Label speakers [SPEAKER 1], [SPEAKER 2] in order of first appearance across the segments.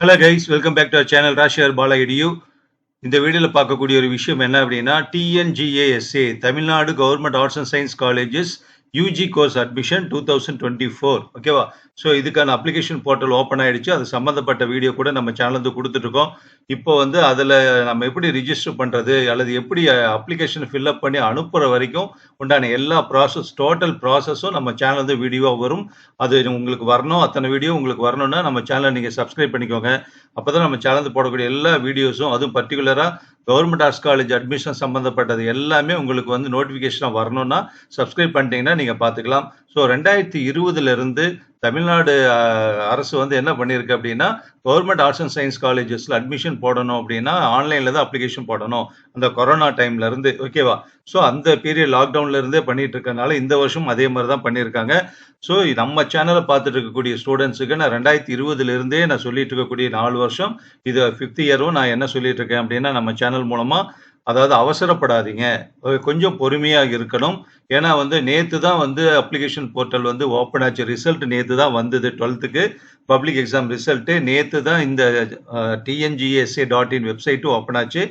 [SPEAKER 1] Hello guys welcome back to our channel ராஷியர் பாலா edu இந்த வீடியோவில் பார்க்கக்கூடிய ஒரு விஷயம் என்ன அப்படின்னா TNGASA Tamil Nadu government arts and science colleges UG course admission two thousand twenty four ஓகேவா ஸோ இதுக்கான அப்ளிகேஷன் போர்ட்டல் ஓப்பன் ஆயிடுச்சு. அது சம்மந்தப்பட்ட வீடியோ கூட நம்ம சேனல் வந்து கொடுத்துட்ருக்கோம் இப்போ வந்து அதில் நம்ம எப்படி ரிஜிஸ்டர் பண்ணுறது அல்லது எப்படி அப்ளிகேஷன் ஃபில்அப் பண்ணி அனுப்புகிற வரைக்கும் உண்டான எல்லா ப்ராசஸ் டோட்டல் ப்ராசஸும் நம்ம சேனல் வந்து வீடியோவாக வரும். அது உங்களுக்கு வரணும். அத்தனை வீடியோ உங்களுக்கு வரணும்னா நம்ம சேனலை நீங்கள் சப்ஸ்கிரைப் பண்ணிக்கோங்க. அப்போ தான் நம்ம சேனல் போடக்கூடிய எல்லா வீடியோஸும் அதுவும் பர்டிகுலராக கவர்மெண்ட் ஆர்ட்ஸ் காலேஜ் அட்மிஷன் சம்மந்தப்பட்டது எல்லாமே உங்களுக்கு வந்து நோட்டிஃபிகேஷனாக வரணும்னா சப்ஸ்கிரைப் பண்ணிட்டீங்கன்னா நீங்கள் பார்த்துக்கலாம். ஸோ ரெண்டாயிரத்தி இருபதுலேருந்து தமிழ்நாடு அரசு வந்து என்ன பண்ணியிருக்கு அப்படின்னா கவர்மெண்ட் ஆர்ட்ஸ் அண்ட் சயின்ஸ் காலேஜஸில் அட்மிஷன் போடணும் அப்படின்னா ஆன்லைனில் தான் அப்ளிகேஷன் போடணும். அந்த கொரோனா டைம்ல இருந்து ஓகேவா ஸோ அந்த பீரியட் லாக்டவுன்ல இருந்தே பண்ணிட்டு இருக்கனால இந்த வருஷம் அதே மாதிரி தான் பண்ணியிருக்காங்க ஸோ நம்ம சேனலை பார்த்துட்டு இருக்கக்கூடிய ஸ்டூடெண்ட்ஸுக்கு நான் ரெண்டாயிரத்தி இருபதுல இருந்தே நான் சொல்லிட்டு இருக்கக்கூடிய நாலு வருஷம் இது ஃபிஃப்த் இயரும் நான் என்ன சொல்லிட்டு இருக்கேன் அப்படின்னா நம்ம சேனல் மூலமா அதாவது அவசரப்படாதீங்க. கொஞ்சம் பொறுமையாக இருக்கணும். ஏன்னா வந்து நேற்று தான் வந்து அப்ளிகேஷன் போர்ட்டல் வந்து ஓப்பன் ஆச்சு. ரிசல்ட் நேற்று தான் வந்தது டுவெல்த்துக்கு பப்ளிக் எக்ஸாம் ரிசல்ட்டு நேற்று தான் இந்த டிஎன்ஜிஎஸ்ஏ டாட் இன் வெப்சைட்டும் ஓப்பன் ஆச்சு.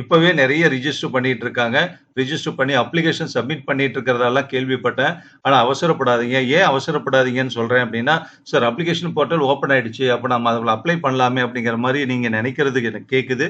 [SPEAKER 1] இப்போவே நிறைய ரிஜிஸ்டர் பண்ணிட்டு இருக்காங்க. ரிஜிஸ்டர் பண்ணி அப்ளிகேஷன் சப்மிட் பண்ணிட்டு இருக்கிறதெல்லாம் கேள்விப்பட்டேன். ஆனால் அவசரப்படாதீங்க. ஏன் அவசரப்படாதீங்கன்னு சொல்கிறேன் அப்படின்னா சார் அப்ளிகேஷன் போர்ட்டல் ஓப்பன் ஆயிடுச்சு. அப்போ நம்ம அதில் அப்ளை பண்ணலாமே அப்படிங்கிற மாதிரி நீங்கள் நினைக்கிறதுக்கு எனக்கு கேட்குது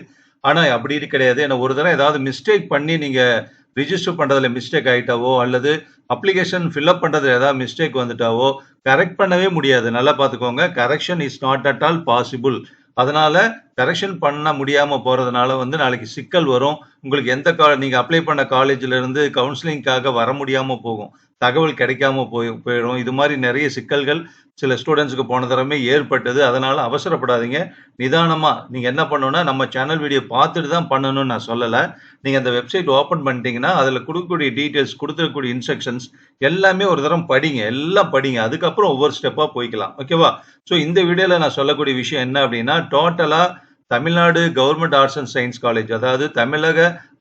[SPEAKER 1] ஆனால் அப்படி கிடையாது. ஏன்னா ஒரு தடவை ஏதாவது மிஸ்டேக் பண்ணி நீங்கள் ரிஜிஸ்டர் பண்ணுறதுல மிஸ்டேக் ஆகிட்டாவோ அல்லது அப்ளிகேஷன் ஃபில்அப் பண்ணுறதுல ஏதாவது மிஸ்டேக் வந்துட்டாவோ கரெக்ட் பண்ணவே முடியாது. நல்லா பார்த்துக்கோங்க. Correction is not at all possible அதனால கரெக்ஷன் பண்ண முடியாம போறதுனால வந்து நாளைக்கு சிக்கல் வரும். உங்களுக்கு எந்த கா நீங்க அப்ளை பண்ண காலேஜ்ல இருந்து கவுன்சிலிங்காக வர முடியாம போகும். தகவல் கிடைக்காம போய் போயிடும். இது மாதிரி நிறைய சிக்கல்கள் சில ஸ்டூடெண்ட்ஸுக்கு போன தடவை ஏற்பட்டது. அதனால் அவசரப்படாதீங்க. நிதானமாக நீங்கள் என்ன பண்ணணும்னா நம்ம சேனல் வீடியோ பார்த்துட்டு தான் பண்ணணும்னு நான் சொல்லலை. நீங்கள் அந்த வெப்சைட் ஓப்பன் பண்ணிட்டீங்கன்னா அதில் கொடுக்கக்கூடிய டீட்டெயில்ஸ் கொடுத்துருக்கக்கூடிய இன்ஸ்ட்ரக்ஷன்ஸ் எல்லாமே ஒரு தரம் படிங்க. எல்லாம் படிங்க. அதுக்கப்புறம் ஒவ்வொரு ஸ்டெப்பாக போய்க்கலாம். ஓகேவா ஸோ இந்த வீடியோவில் நான் சொல்லக்கூடிய விஷயம் என்ன அப்படின்னா டோட்டலாக Tamil Nadu government arts and science college அதாவது தமிழக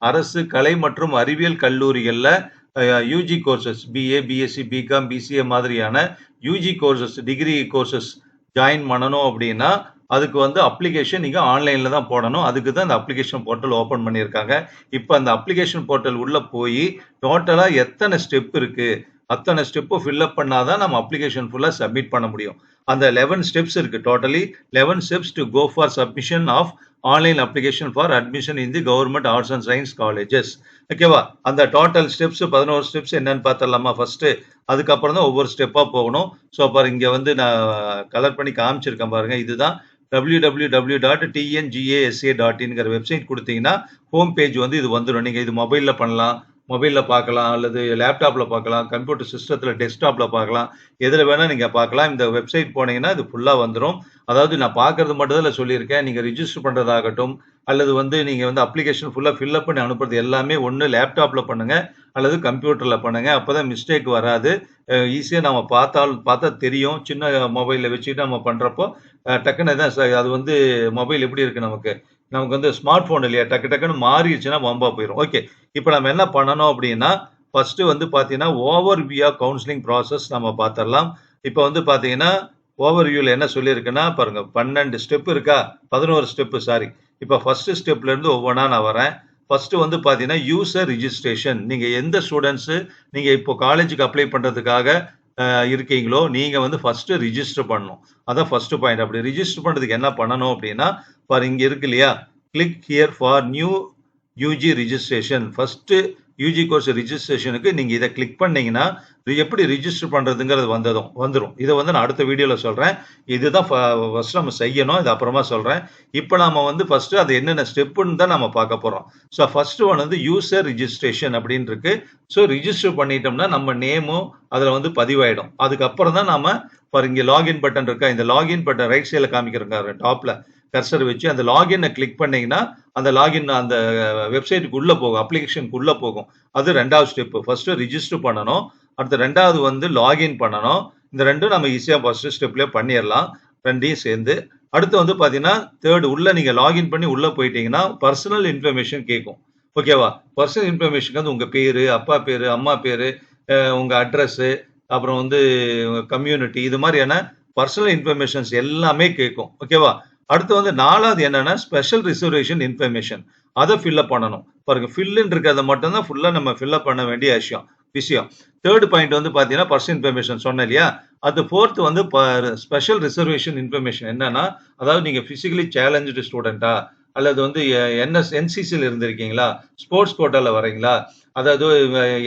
[SPEAKER 1] அரசு கலை மற்றும் அறிவியல் கல்லூரிகளில் UG courses BA BSc BCom BCA மாதிரியான UG courses degree courses join பண்ணணும் அப்படின்னா அதுக்கு வந்து அப்ளிகேஷன் நீங்கள் ஆன்லைனில் தான் போடணும். அதுக்கு தான் இந்த அப்ளிகேஷன் போர்ட்டல் ஓப்பன் பண்ணியிருக்காங்க. இப்போ அந்த அப்ளிகேஷன் போர்ட்டல் உள்ளே போய் டோட்டலாக எத்தனை ஸ்டெப் இருக்குது அத்தனை ஸ்டெப்பும் ஃபில்அப் பண்ணாதான் நம்ம அப்ளிகேஷன் ஃபுல்லாக சப்மிட் பண்ண முடியும். அந்த லெவன் ஸ்டெப்ஸ் இருக்கு totally eleven steps to go for submission of online application for admission in the government arts and science colleges ஓகேவா அந்த டோட்டல் ஸ்டெப்ஸ் பதினோரு ஸ்டெப்ஸ் என்னன்னு பார்த்தலாமா ஃபர்ஸ்ட் அதுக்கப்புறம் தான் ஒவ்வொரு ஸ்டெப்பாக போகணும். ஸோ பாரு இங்கே வந்து நான் கலர் பண்ணி காமிச்சிருக்கேன் பாருங்க. இதுதான் W W W dot TNGASA dot இன்ங்கிற website கொடுத்தீங்கன்னா ஹோம் பேஜ் வந்து இது வந்துடும். நீங்கள் இது மொபைலில் பண்ணலாம். மொபைலில் பார்க்கலாம் அல்லது லேப்டாப்பில் பார்க்கலாம் கம்ப்யூட்டர் சிஸ்டத்தில் டெஸ்க்டாப்பில் பார்க்கலாம். எதில் வேணால் நீங்கள் பார்க்கலாம். இந்த வெப்சைட் போனீங்கன்னா இது ஃபுல்லாக வந்துடும் அதாவது நான் பார்க்குறது மட்டும் தான் சொல்லியிருக்கேன். நீங்கள் ரிஜிஸ்டர் பண்ணுறதாகட்டும் அல்லது வந்து நீங்கள் வந்து அப்ளிகேஷன் ஃபுல்லாக ஃபில்அப் பண்ணி அனுப்புறது எல்லாமே ஒன்று லேப்டாப்பில் பண்ணுங்கள் அல்லது கம்ப்யூட்டரில் பண்ணுங்கள் அப்போ தான் மிஸ்டேக் வராது ஈஸியாக நம்ம பார்த்தால் பார்த்தா தெரியும். சின்ன மொபைலில் வச்சுட்டு நம்ம பண்ணுறப்போ டக்குன்னு தான் அது வந்து மொபைல் எப்படி இருக்குது நமக்கு? நமக்கு வந்து ஸ்மார்ட் ஃபோன் இல்லையா? டக்கு டக்குன்னு மாறிடுச்சுன்னா வம்பா போயிடும் ஓகே இப்போ நம்ம என்ன பண்ணணும் அப்படின்னா ஃபஸ்ட்டு வந்து பார்த்தீங்கன்னா ஓவர் வியூ கவுன்சிலிங் ப்ராசஸ் நம்ம பார்த்துடலாம் இப்போ வந்து பார்த்தீங்கன்னா ஓவர் வியூவில் என்ன சொல்லியிருக்குன்னா பாருங்க பன்னெண்டு ஸ்டெப் இருக்கா? பதினோரு ஸ்டெப்பு சாரி இப்போ ஃபஸ்ட்டு ஸ்டெப்லேருந்து ஒவ்வொன்றா நான் வரேன். ஃபஸ்ட்டு வந்து பார்த்தீங்கன்னா யூசர் ரிஜிஸ்ட்ரேஷன் நீங்கள் எந்த ஸ்டூடெண்ட்ஸு நீங்கள் இப்போ காலேஜுக்கு அப்ளை பண்ணுறதுக்காக இருக்கீங்களோ நீங்கள் வந்து ஃபஸ்ட்டு ரிஜிஸ்டர் பண்ணணும். அதான் ஃபஸ்ட்டு பாயிண்ட் அப்படி ரிஜிஸ்டர் பண்ணுறதுக்கு என்ன பண்ணணும் அப்படின்னா பாரு இங்கே இருக்கு இல்லையா? Click here for new UG registration first UG course ரிஜிஸ்ட்ரேஷனுக்கு நீங்கள் இதை கிளிக் பண்ணீங்கன்னா எப்படி ரிஜிஸ்டர் பண்ணுறதுங்கிறது வந்ததும் வந்துடும் இதை வந்து நான் அடுத்த வீடியோவில் சொல்கிறேன் இதுதான் ஃபஸ்ட் நம்ம செய்யணும். இது அப்புறமா சொல்கிறேன் இப்போ நாம் வந்து ஃபஸ்ட்டு அது என்னென்ன ஸ்டெப்புன்னு தான் நம்ம பார்க்க போகிறோம் ஸோ ஃபஸ்ட்டு ஒன் வந்து யூசர் ரிஜிஸ்ட்ரேஷன் அப்படின்னு இருக்கு ஸோ ரிஜிஸ்டர் பண்ணிட்டோம்னா நம்ம நேமும் அதில் வந்து பதிவாயிடும். அதுக்கப்புறம் தான் நம்ம ஃபார் இங்கே லாகின் பட்டன் இருக்கா? இந்த லாகின் பட்டன் ரைட் சைடில் காமிக்கிறோங்க டாப்பில் கர்சர் வச்சு அந்த லாகினை கிளிக் பண்ணீங்கன்னா அந்த லாகின் அந்த வெப்சைட்டுக்கு உள்ள போகும் அப்ளிகேஷனுக்கு உள்ள போகும். அது ரெண்டாவது ஸ்டெப் ஃபர்ஸ்ட் ரிஜிஸ்டர் பண்ணணும். அடுத்து ரெண்டாவது வந்து லாகின் பண்ணணும். இந்த ரெண்டும் நம்ம ஈஸியாக ஃபர்ஸ்ட் ஸ்டெப்லேயே பண்ணிடலாம். ரெண்டையும் சேர்ந்து. அடுத்து வந்து பார்த்தீங்கன்னா தேர்ட் உள்ள நீங்க லாகின் பண்ணி உள்ள போயிட்டீங்கன்னா பர்சனல் இன்ஃபர்மேஷன் கேட்கும். ஓகேவா பர்சனல் இன்ஃபர்மேஷன் வந்து உங்க பேரு அப்பா பேரு அம்மா பேரு உங்கள் உங்க அட்ரஸ் அப்புறம் வந்து கம்யூனிட்டி இது மாதிரியான பர்சனல் இன்ஃபர்மேஷன்ஸ் எல்லாமே கேட்கும். ஓகேவா அடுத்து வந்து நாலாவது என்னன்னா ஸ்பெஷல் ரிசர்வேஷன் இன்ஃபர்மேஷன் அதை ஃபில்அப் பண்ணணும். பாருங்க ஃபில்லுன்னு இருக்கிறத மட்டும் தான் நம்ம ஃபில்அப் பண்ண வேண்டிய விஷயம் விஷயம். தேர்ட் பாயிண்ட் வந்து பார்த்தீங்கன்னா பர்சன் இன்ஃபர்மேஷன் சொன்னேன் இல்லையா? அது ஃபோர்த் வந்து ஸ்பெஷல் ரிசர்வேஷன் இன்ஃபர்மேஷன் என்னன்னா அதாவது நீங்கள் ஃபிசிக்கலி சேலஞ்சு ஸ்டூடெண்டா அல்லது வந்து என்எஸ் என்சிசியில் இருந்திருக்கீங்களா? ஸ்போர்ட்ஸ் கோட்டாவில் வரீங்களா அதாவது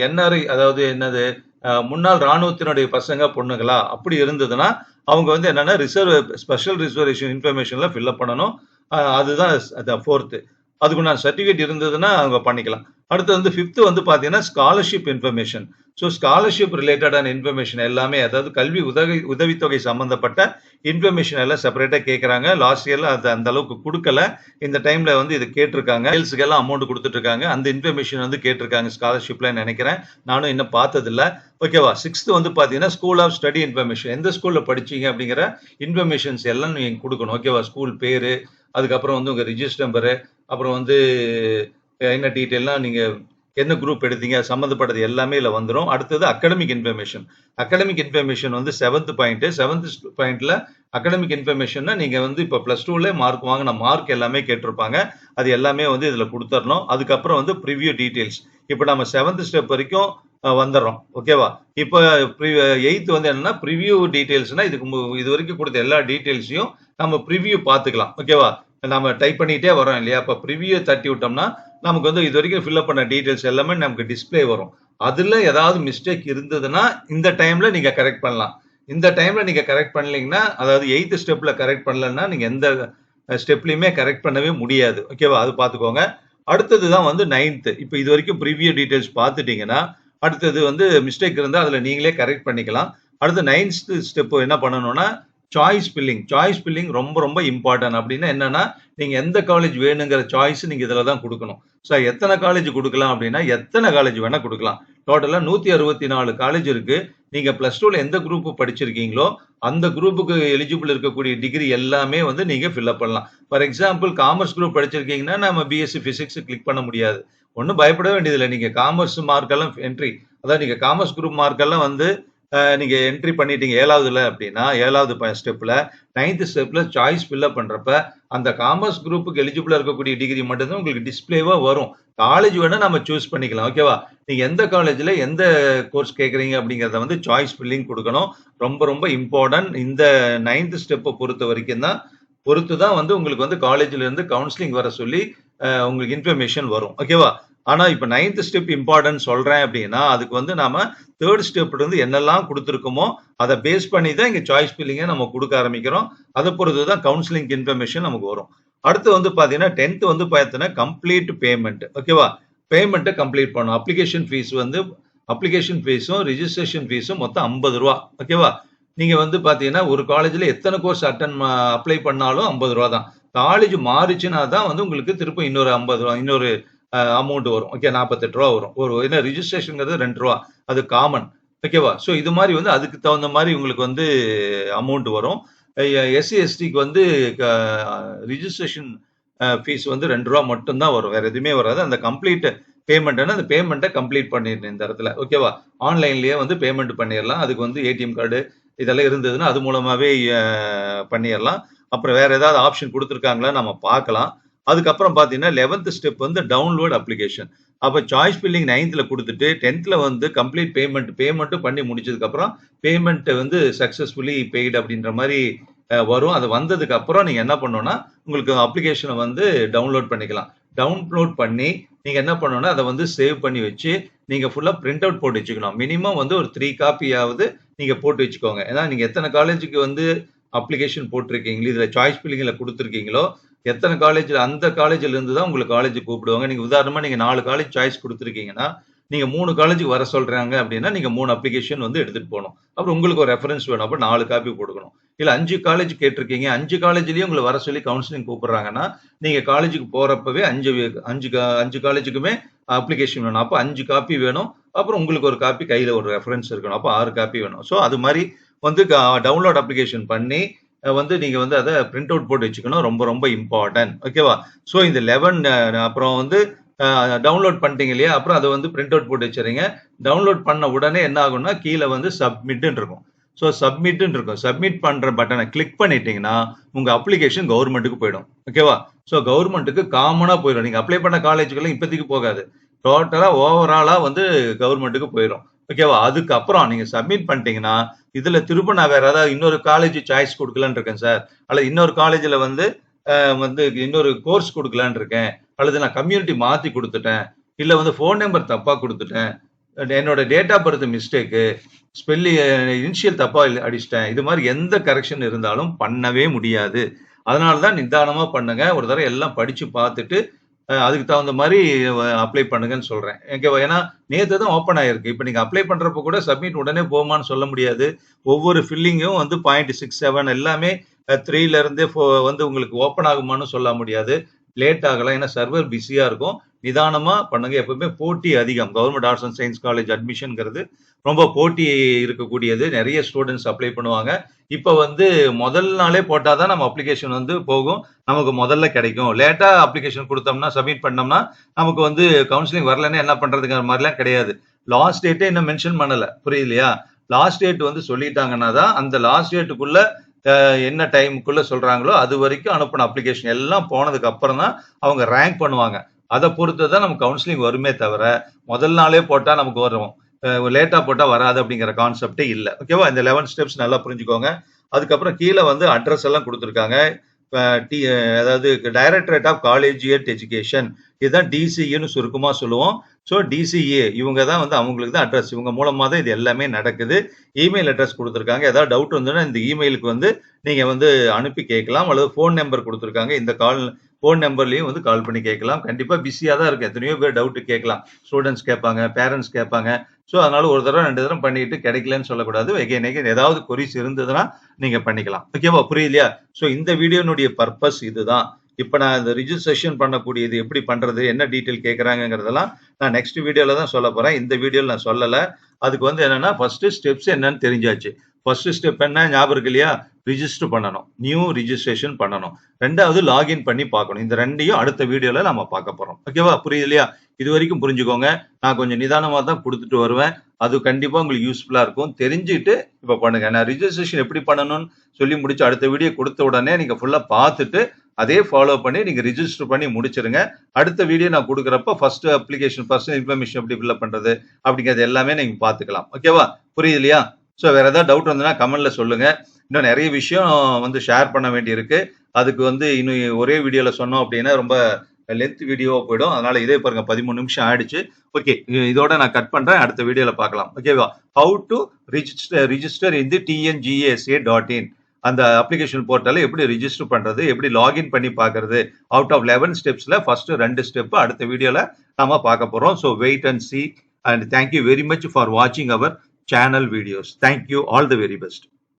[SPEAKER 1] என்ஆர்ஐ அதாவது என்னது? முன்னாள் ராணுவத்தினுடைய பசங்க பொண்ணுங்களா அப்படி இருந்ததுன்னா அவங்க வந்து என்னன்னா ரிசர்வ் ஸ்பெஷல் ரிசர்வேஷன் இன்ஃபர்மேஷன்ல ஃபில்அப் பண்ணணும். அதுதான் ஃபோர்த்து அதுக்குண்டான சர்டிஃபிகேட் இருந்ததுன்னா அவங்க பண்ணிக்கலாம். அடுத்து வந்து ஃபிஃப்த்து வந்து பார்த்தீங்கன்னா ஸ்காலர்ஷிப் இன்ஃபர்மேஷன் ஸோ ஸ்காலர்ஷிப் ரிலேட்டடான இன்ஃபர்மேஷன் எல்லாமே அதாவது கல்வி உதவி உதவித்தொகை சம்மந்தப்பட்ட இன்ஃபர்மேஷன் எல்லாம் செப்பரேட்டாக கேட்குறாங்க லாஸ்ட் இயரில் அது அந்த அளவுக்கு கொடுக்கல. இந்த டைமில் வந்து இது கேட்டிருக்காங்க. சேல்ஸுக்கு எல்லாம் அமௌண்ட் கொடுத்துட்ருக்காங்க அந்த இன்ஃபர்மேஷன் வந்து கேட்டிருக்காங்க. ஸ்காலர்ஷிப்பில் நினைக்கிறேன். நானும் இன்னும் பார்த்ததில்ல. ஓகேவா சிக்ஸ்த்து வந்து பார்த்தீங்கன்னா ஸ்கூல் ஆஃப் ஸ்டடி இன்ஃபர்மேஷன் எந்த ஸ்கூலில் படிச்சீங்க அப்படிங்கிற இன்ஃபர்மேஷன்ஸ் எல்லாம் நீங்கள் கொடுக்கணும். ஓகேவா ஸ்கூல் பேர் அதுக்கப்புறம் வந்து உங்கள் ரிஜிஸ்டர் நம்பரு அப்புறம் வந்து என்ன டீட்டெயில்லாம் நீங்கள் என்ன குரூப் எடுத்தீங்க சம்மந்தப்பட்டது எல்லாமே இதில் வந்துடும் அடுத்தது அகடமிக் இன்ஃபர்மேஷன் அகடமிக் இன்ஃபர்மேஷன் வந்து செவன்த் பாயிண்ட் செவன்த் பாயிண்ட்ல அகடமிக் இன்ஃபர்மேஷன்னா நீங்கள் வந்து இப்போ ப்ளஸ் டூல மார்க் வாங்கின மார்க் எல்லாமே கேட்டிருப்பாங்க. அது எல்லாமே வந்து இதில் கொடுத்துடணும் அதுக்கப்புறம் வந்து ப்ரிவியூ டீட்டெயில்ஸ் இப்போ நம்ம செவன்த் ஸ்டெப் வரைக்கும் வந்துடுறோம். ஓகேவா இப்போ எயித் வந்து என்னன்னா ப்ரிவியூ டீட்டெயில்ஸ்னா இதுக்கு இது வரைக்கும் கொடுத்த எல்லா டீட்டெயில்ஸையும் நம்ம ப்ரிவியூ பார்த்துக்கலாம். ஓகேவா நம்ம டைப் பண்ணிட்டே வரோம் இல்லையா? அப்போ ப்ரிவியூ தட்டி விட்டோம்னா நமக்கு வந்து இது வரைக்கும் ஃபில்அப் பண்ண டீட்டெயில்ஸ் எல்லாமே நமக்கு டிஸ்ப்ளே வரும். அதில் ஏதாவது மிஸ்டேக் இருந்ததுன்னா இந்த டைமில் நீங்கள் கரெக்ட் பண்ணலாம். இந்த டைமில் நீங்கள் கரெக்ட் பண்ணலீங்கன்னா அதாவது எயித்து ஸ்டெப்பில் கரெக்ட் பண்ணலன்னா நீங்கள் எந்த ஸ்டெப்லையுமே கரெக்ட் பண்ணவே முடியாது. ஓகேவா அது பார்த்துக்கோங்க. அடுத்தது தான் வந்து நைன்த்து இப்போ இது வரைக்கும் ப்ரிவியூ டீட்டெயில்ஸ் பார்த்துட்டிங்கன்னா அடுத்தது வந்து மிஸ்டேக் இருந்தால் அதில் நீங்களே கரெக்ட் பண்ணிக்கலாம். அடுத்து நைன்த் ஸ்டெப் என்ன பண்ணணும்னா சாய்ஸ் பில்லிங் சாய்ஸ் பில்லிங் ரொம்ப ரொம்ப இம்பார்ட்டன்ட் அப்படின்னா என்னன்னா நீங்கள் எந்த காலேஜ் வேணுங்கிற சாய்ஸ் நீங்கள் இதில் தான் கொடுக்கணும். ஸோ எத்தனை காலேஜ் கொடுக்கலாம் அப்படின்னா எத்தனை காலேஜ் வேணால் கொடுக்கலாம். டோட்டலாக நூற்றி அறுபத்தி நாலு காலேஜ் இருக்குது நீங்க பிளஸ் டூல எந்த குரூப் படிச்சிருக்கீங்களோ அந்த குரூப்புக்கு எலிஜிபிள் இருக்கக்கூடிய டிகிரி எல்லாமே வந்து நீங்க ஃபில்அப் பண்ணலாம். ஃபார் எக்ஸாம்பிள் காமர்ஸ் குரூப் படிச்சிருக்கீங்கன்னா நம்ம பிஎஸ்சி பிசிக்ஸ் கிளிக் பண்ண முடியாது. ஒன்றும் பயப்பட வேண்டியதில்லை. நீங்க காமர்ஸ் மார்க் எல்லாம் என்ட்ரி அதாவது நீங்க காமர்ஸ் குரூப் மார்க் எல்லாம் வந்து நீங்க என்ட்ரி பண்ணிட்டீங்க ஏழாவதுல அப்படின்னா ஏழாவது ஸ்டெப்ல நைன்த் ஸ்டெப்ல சாய்ஸ் ஃபில்அப் பண்றப்ப அந்த காமர்ஸ் குரூப்புக்கு எலிஜிபிளா இருக்கக்கூடிய டிகிரி மட்டும்தான் உங்களுக்கு டிஸ்பிளேவா வரும். காலேஜ் வேணா நம்ம சூஸ் பண்ணிக்கலாம் ஓகேவா நீங்க எந்த காலேஜ்ல எந்த கோர்ஸ் கேட்குறீங்க அப்படிங்கிறத வந்து சாய்ஸ் ஃபில்லிங் கொடுக்கணும். ரொம்ப ரொம்ப இம்பார்ட்டன்ட் இந்த நைன்த் ஸ்டெப்பை பொறுத்த வரைக்கும் தான் பொறுத்து தான் வந்து உங்களுக்கு வந்து காலேஜ்ல இருந்து கவுன்சிலிங் வர சொல்லி உங்களுக்கு இன்ஃபர்மேஷன் வரும் ஓகேவா ஆனால் இப்போ நைன்த் ஸ்டெப் இம்பார்ட்டன்ட் சொல்கிறேன் அப்படின்னா அதுக்கு வந்து நாம தேர்ட் ஸ்டெப்லேருந்து என்னெல்லாம் கொடுத்துருக்கோமோ அதை பேஸ் பண்ணி தான் இங்கே சாய்ஸ் ஃபில்லிங்கை நம்ம கொடுக்க ஆரம்பிக்கிறோம். அதை பொறுத்து தான் கவுன்சிலிங் இன்ஃபர்மேஷன் நமக்கு வரும். அடுத்து வந்து பார்த்தீங்கன்னா டென்த் வந்து பார்த்தீங்கன்னா கம்ப்ளீட் பேமெண்ட் ஓகேவா பேமெண்ட்டை கம்ப்ளீட் பண்ணும் அப்ளிகேஷன் ஃபீஸ் வந்து அப்ளிகேஷன் ஃபீஸும் ரிஜிஸ்ட்ரேஷன் ஃபீஸும் மொத்தம் ஐம்பது ரூபா. ஓகேவா நீங்கள் வந்து பார்த்தீங்கன்னா ஒரு காலேஜில் எத்தனை கோர்ஸ் அட்டன் அப்ளை பண்ணாலும் ஐம்பது ரூபா தான். காலேஜ் மாறிச்சுன்னா தான் வந்து உங்களுக்கு திரும்ப இன்னொரு ஐம்பது ரூபா இன்னொரு அமௌண்ட் வரும். ஓகே நாற்பத்தெட்டு ரூபா வரும். ஒரு என்ன ரிஜிஸ்ட்ரேஷனுங்கிறது ரெண்டு ரூபா. அது காமன் ஓகேவா ஸோ இது மாதிரி வந்து அதுக்கு தகுந்த மாதிரி உங்களுக்கு வந்து அமௌண்ட் வரும். எஸ்சி எஸ்டிக்கு வந்து ரிஜிஸ்ட்ரேஷன் ஃபீஸ் வந்து ரெண்டு ரூபா மட்டும்தான் வரும். வேற எதுவுமே வராது. அந்த கம்ப்ளீட் பேமெண்ட்னா அந்த பேமெண்ட்டை கம்ப்ளீட் பண்ணிடணும் இந்த இடத்துல. ஓகேவா ஆன்லைன்லயே வந்து பேமெண்ட் பண்ணிடலாம். அதுக்கு வந்து ஏடிஎம் கார்டு இதெல்லாம் இருந்ததுன்னா அது மூலமாவே பண்ணிடலாம். அப்புறம் வேற ஏதாவது ஆப்ஷன் கொடுத்துருக்காங்களா நம்ம பார்க்கலாம். அதுக்கப்புறம் பார்த்தீங்கன்னா லெவன்த் ஸ்டெப் வந்து டவுன்லோட் அப்ளிகேஷன் அப்போ சாய்ஸ் பில்லிங் நைன்த்தில் கொடுத்துட்டு டென்த்தில் வந்து கம்ப்ளீட் பேமெண்ட் பேமெண்ட்டும் பண்ணி முடிச்சதுக்கப்புறம் பேமெண்ட்டை வந்து சக்ஸஸ்ஃபுல்லி பெய்டு அப்படின்ற மாதிரி வரும். அது வந்ததுக்கு அப்புறம் நீங்கள் என்ன பண்ணோன்னா உங்களுக்கு அப்ளிகேஷனை வந்து டவுன்லோட் பண்ணிக்கலாம். டவுன்லோட் பண்ணி நீங்கள் என்ன பண்ணணும்னா அதை வந்து சேவ் பண்ணி வச்சு நீங்கள் ஃபுல்லாக பிரிண்ட் அவுட் போட்டு வச்சுக்கணும். மினிமம் வந்து ஒரு த்ரீ காப்பியாவது நீங்கள் போட்டு வச்சுக்கோங்க. ஏன்னா நீங்கள் எத்தனை காலேஜுக்கு வந்து அப்ளிகேஷன் போட்டிருக்கீங்களோ இதில் சாய்ஸ் பில்லிங்கில் கொடுத்துருக்கீங்களோ எத்தனை காலேஜில் அந்த காலேஜில் இருந்து தான் உங்களுக்கு காலேஜ் கூப்பிடுவாங்க. நீங்கள் உதாரணமாக நீங்கள் நாலு காலேஜ் சாய்ஸ் கொடுத்துருக்கீங்கன்னா நீங்கள் மூணு காலேஜுக்கு வர சொல்கிறாங்க அப்படின்னா நீங்கள் மூணு அப்ளிகேஷன் வந்து எடுத்துகிட்டு போகணும். அப்புறம் உங்களுக்கு ஒரு ரெஃபரன்ஸ் வேணும். அப்போ நாலு காப்பி கொடுக்கணும். இல்லை அஞ்சு காலேஜ் கேட்டிருக்கீங்க. அஞ்சு காலேஜ்லேயும் உங்களை வர சொல்லி கவுன்சிலிங் கூப்பிடுறாங்கன்னா நீங்கள் காலேஜுக்கு போகிறப்பவே அஞ்சு அஞ்சு கா- அஞ்சு காலேஜுக்குமே அப்ளிகேஷன் வேணும். அப்போ அஞ்சு காப்பி வேணும். அப்புறம் உங்களுக்கு ஒரு காப்பி கையில் ஒரு ரெஃபரன்ஸ் இருக்கணும். அப்போ ஆறு காப்பி வேணும். ஸோ அது மாதிரி வந்து டவுன்லோட் அப்ளிகேஷன் பண்ணி வந்து நீங்க வந்து அதை பிரிண்ட் அவுட் போட்டு வச்சுக்கணும். ரொம்ப ரொம்ப இம்பார்ட்டன்ட் ஓகேவா ஸோ இந்த லெவன் அப்புறம் வந்து டவுன்லோட் பண்ணிட்டீங்க இல்லையா? அப்புறம் அதை வந்து பிரிண்ட் அவுட் போட்டு வச்சுறீங்க டவுன்லோட் பண்ண உடனே என்ன ஆகும்னா கீழே வந்து சப்மிட்னு இருக்கும். ஸோ சப்மிட்னு இருக்கும். சப்மிட் பண்ணுற பட்டனை கிளிக் பண்ணிட்டீங்கன்னா உங்கள் அப்ளிகேஷன் கவர்மெண்ட்டுக்கு போயிடும். ஓகேவா ஸோ கவர்மெண்ட்டுக்கு காமனாக போயிடும். நீங்கள் அப்ளை பண்ண காலேஜுக்கெல்லாம் இப்போதைக்கு போகாது. டோட்டலாக ஓவராலாக வந்து கவர்மெண்ட்டுக்கு போயிடும். ஓகேவா அதுக்கப்புறம் நீங்கள் சப்மிட் பண்ணிட்டீங்கன்னா இதுல திரும்ப நான் வேற ஏதாவது இன்னொரு காலேஜ் சாய்ஸ் கொடுக்கலான்னு இருக்கேன் சார். அல்லது இன்னொரு காலேஜ்ல வந்து வந்து இன்னொரு கோர்ஸ் கொடுக்கலான்னு இருக்கேன். அல்லது நான் கம்யூனிட்டி மாத்தி கொடுத்துட்டேன். இல்ல வந்து ஃபோன் நம்பர் தப்பா கொடுத்துட்டேன். என்னோட டேட் ஆஃப் பர்த் மிஸ்டேக்கு ஸ்பெல்லி இனிஷியல் தப்பா அடிச்சிட்டேன். இது மாதிரி எந்த கரெக்ஷன் இருந்தாலும் பண்ணவே முடியாது. அதனால தான் நிதானமா பண்ணுங்க. ஒரு தடவை எல்லாம் படிச்சு பார்த்துட்டு அதுக்கு தகுந்த மாதிரி அப்ளை பண்ணுங்கன்னு சொல்கிறேன் ஓகேவா ஏன்னா நேற்று தான் ஓப்பன் ஆகிருக்கு இப்போ நீங்கள் அப்ளை பண்ணுறப்ப கூட சப்மிட் உடனே போமான்னு சொல்ல முடியாது. ஒவ்வொரு ஃபில்லிங்கும் வந்து பாயிண்ட் சிக்ஸ் செவன் எல்லாமே த்ரீலேருந்தே ஃபோ- வந்து உங்களுக்கு ஓப்பன் ஆகுமான்னு சொல்ல முடியாது. லேட் ஆகலாம் ஏன்னா சர்வர் பிஸியாக இருக்கும். நிதானமாக பண்ணுங்க. எப்பவுமே போட்டி அதிகம். Government arts and science college அட்மிஷன்ங்கிறது ரொம்ப போட்டி இருக்கக்கூடியது. நிறைய ஸ்டூடெண்ட்ஸ் அப்ளை பண்ணுவாங்க. இப்போ வந்து முதல் நாளே போட்டால் தான் நம்ம அப்ளிகேஷன் வந்து போகும். நமக்கு முதல்ல கிடைக்கும். லேட்டாக அப்ளிகேஷன் கொடுத்தோம்னா சப்மிட் பண்ணோம்னா நமக்கு வந்து கவுன்சிலிங் வரலன்னா என்ன பண்ணுறதுங்கிற மாதிரிலாம் கிடையாது. லாஸ்ட் டேட்டே இன்னும் மென்ஷன் பண்ணலை. புரியலையா லாஸ்ட் டேட் வந்து சொல்லிட்டாங்கன்னா தான் அந்த லாஸ்ட் டேட்டுக்குள்ள என்ன டைமுக்குள்ள சொல்றாங்களோ அது வரைக்கும் அனுப்பின அப்ளிகேஷன் எல்லாம் போனதுக்கு அப்புறம் தான் அவங்க ரேங்க் பண்ணுவாங்க. அதை பொறுத்து தான் நமக்கு கவுன்சிலிங் வருமே தவிர முதல் நாளே போட்டால் நமக்கு வரும். லேட்டாக போட்டால் வராது அப்படிங்கிற கான்செப்டே இல்லை. ஓகேவா இந்த லெவன் ஸ்டெப்ஸ் நல்லா புரிஞ்சுக்கோங்க. அதுக்கப்புறம் கீழே வந்து அட்ரஸ் எல்லாம் கொடுத்துருக்காங்க. அதாவது டைரக்டரேட் ஆஃப் காலேஜியட் எஜுகேஷன் இதுதான் டிசிஏன்னு சுருக்கமாக சொல்லுவோம். ஸோ டிசிஏ இவங்க தான் வந்து அவங்களுக்கு தான் அட்ரஸ் இவங்க மூலமாக தான் இது எல்லாமே நடக்குது. இமெயில் அட்ரஸ் கொடுத்துருக்காங்க. ஏதாவது டவுட் இருந்ததுன்னா இந்த இமெயிலுக்கு வந்து நீங்கள் வந்து அனுப்பி கேட்கலாம். அல்லது ஃபோன் நம்பர் கொடுத்துருக்காங்க. இந்த கால் ஃபோன் நம்பர்லையும் வந்து கால் பண்ணி கேட்கலாம். கண்டிப்பாக பிஸியாக தான் இருக்கு எத்தனையோ பேர் டவுட்டு கேட்கலாம். ஸ்டூடெண்ட்ஸ் கேட்பாங்க பேரண்ட்ஸ் கேட்பாங்க. ஸோ அதனால ஒரு தடவை ரெண்டு தடவை பண்ணிட்டு கிடைக்கலன்னு சொல்லக்கூடாது. எகைன் எகைன் ஏதாவது கொரிஸ் இருந்ததுன்னா நீங்கள் பண்ணிக்கலாம். ஓகேவா புரியலையா ஸோ இந்த வீடியோனுடைய பர்பஸ் இதுதான். இப்போ நான் இந்த ரிஜிஸ்ட்ரேஷன் பண்ணக்கூடியது எப்படி பண்ணுறது என்ன டீட்டெயில் கேட்குறாங்கிறதெல்லாம் நான் நெக்ஸ்ட் வீடியோவில் தான் சொல்ல போகிறேன் இந்த வீடியோவில் நான் சொல்லலை. அதுக்கு வந்து என்னென்னா ஃபஸ்ட்டு ஸ்டெப்ஸ் என்னன்னு தெரிஞ்சாச்சு. ஃபர்ஸ்ட் ஸ்டெப் என்ன? ஞாபகம் இருக்கு இல்லையா? ரிஜிஸ்டர் பண்ணணும். நியூ ரிஜிஸ்ட்ரேஷன் பண்ணணும். ரெண்டாவது லாகின் பண்ணி பார்க்கணும். இந்த ரெண்டையும் அடுத்த வீடியோவில் நம்ம பார்க்க போகிறோம் ஓகேவா புரியுது இல்லையா? இது வரைக்கும் புரிஞ்சுக்கோங்க. நான் கொஞ்சம் நிதானமாக தான் கொடுத்துட்டு வருவேன். அது கண்டிப்பாக உங்களுக்கு யூஸ்ஃபுல்லாக இருக்கும். தெரிஞ்சுட்டு இப்போ பண்ணுங்க. நான் ரிஜிஸ்ட்ரேஷன் எப்படி பண்ணணும்னு சொல்லி முடிச்சு அடுத்த வீடியோ கொடுத்த உடனே நீங்கள் ஃபுல்லாக பார்த்துட்டு அதே ஃபாலோ பண்ணி நீங்கள் ரிஜிஸ்டர் பண்ணி முடிச்சிருங்க. அடுத்த வீடியோ நான் கொடுக்குறப்ப ஃபர்ஸ்ட் அப்ளிகேஷன் ஃபர்ஸ்ட் இன்ஃபர்மேஷன் எப்படி ஃபில்அப் பண்ணுறது அப்படிங்கிறது எல்லாமே நீங்கள் பார்த்துக்கலாம். ஓகேவா புரியுது இல்லையா? ஸோ வேறு ஏதாவது டவுட் வந்ததுன்னா கமெண்ட்டில் சொல்லுங்கள் இன்னும் நிறைய விஷயம் வந்து ஷேர் பண்ண வேண்டியிருக்கு. அதுக்கு வந்து இன்னும் ஒரே வீடியோவில் சொன்னோம் அப்படின்னா ரொம்ப லென்த் வீடியோவாக போயிடும். அதனால் இதே பாருங்கள் பதிமூணு நிமிஷம் ஆயிடுச்சு. ஓகே இதோட நான் கட் பண்ணுறேன் அடுத்த வீடியோவில் பார்க்கலாம். ஓகேவா ஹவு டு ரிஜிஸ்டர் ரிஜிஸ்டர் இந்த டிஎன்ஜிஏஎஸ்ஏ டாட் இன் அந்த அப்ளிகேஷன் போர்ட்டலை எப்படி ரிஜிஸ்டர் பண்ணுறது எப்படி லாகின் பண்ணி பார்க்கறது. அவுட் ஆஃப் லெவன் ஸ்டெப்ஸில் ஃபஸ்ட்டு ரெண்டு ஸ்டெப்பு அடுத்த வீடியோவில் நம்ம பார்க்க போகிறோம் so wait and see and thank you very much for வாட்சிங் our channel videos. Thank you. All the very best.